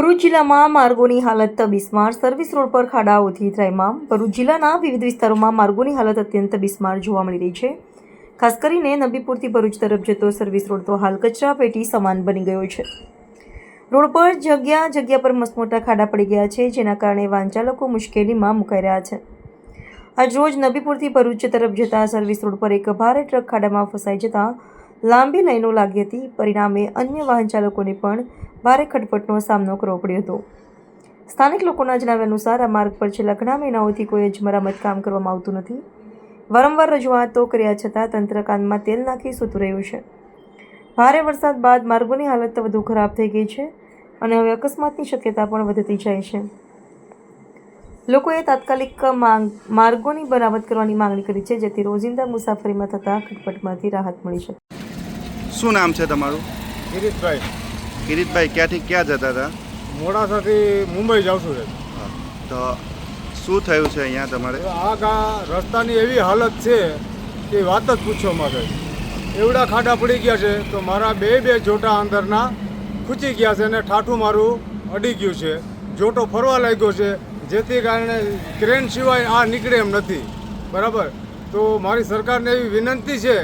ભરૂચ જિલ્લામાં માર્ગોની હાલત બિસ્માર. Service road પર ખાડાઓથી ત્રાહિમામ ભરૂચ જિલ્લાના વિવિધ વિસ્તારોમાં માર્ગોની હાલત અત્યંત બિસ્માર જોવા મળી રહી છે. ખાસ કરીને નબીપુરથી ભરૂચ તરફ જતો સર્વિસ રોડ તો હાલ કચરા પેટી સમાન બની ગયો છે. રોડ પર જગ્યા જગ્યા પર મસમોટા ખાડા પડી ગયા છે, જેના કારણે વાહનચાલકો મુશ્કેલીમાં મુકાઈ રહ્યા છે. આજ રોજ નબીપુરથી ભરૂચ તરફ જતા સર્વિસ રોડ પર એક ભારે ટ્રક ખાડામાં ફસાઈ જતા લાંબી લાઈનો લાગી હતી. પરિણામે અન્ય વાહન ચાલકોને પણ ભારે ખટપટનો સામનો કરવો પડ્યો હતો. સ્થાનિક લોકોના જણાવ્યા અનુસાર આ માર્ગ પર છેલ્લા ઘણા મહિનાઓથી કોઈ જ મરામત કામ કરવામાં આવતું નથી. વારંવાર રજૂઆતો કર્યા છતાં તંત્ર કાનમાં તેલ નાખી સૂતું રહ્યું છે. ભારે વરસાદ બાદ માર્ગોની હાલત વધુ ખરાબ થઈ ગઈ છે અને હવે અકસ્માતની શક્યતા પણ વધતી જાય છે. લોકોએ તાત્કાલિક માંગ માર્ગોની બરામદ કરવાની માંગણી કરી છે જેથી રોજિંદા મુસાફરીમાં થતા ખટપટમાંથી રાહત મળી શકે. શું નામ છે તમારું? કિરીટભાઈ ક્યાંથી ક્યાં જતા હતા? મોડાસાથી મુંબઈ જાઉં છું તો શું થયું છે અહીંયા તમારે? આ ગા રસ્તાની એવી હાલત છે કે વાત જ પૂછો મારે એવડા ખાડા પડી ગયા છે તો મારા બે બે જોટા અંદરના ખૂચી ગયા છે અને ઠાઠું મારું અડી ગયું છે. જોટો ફરવા લાગ્યો છે જેથી કારણે ક્રેન સિવાય આ નીકળે એમ નથી. બરાબર? તો મારી સરકારને એવી વિનંતી છે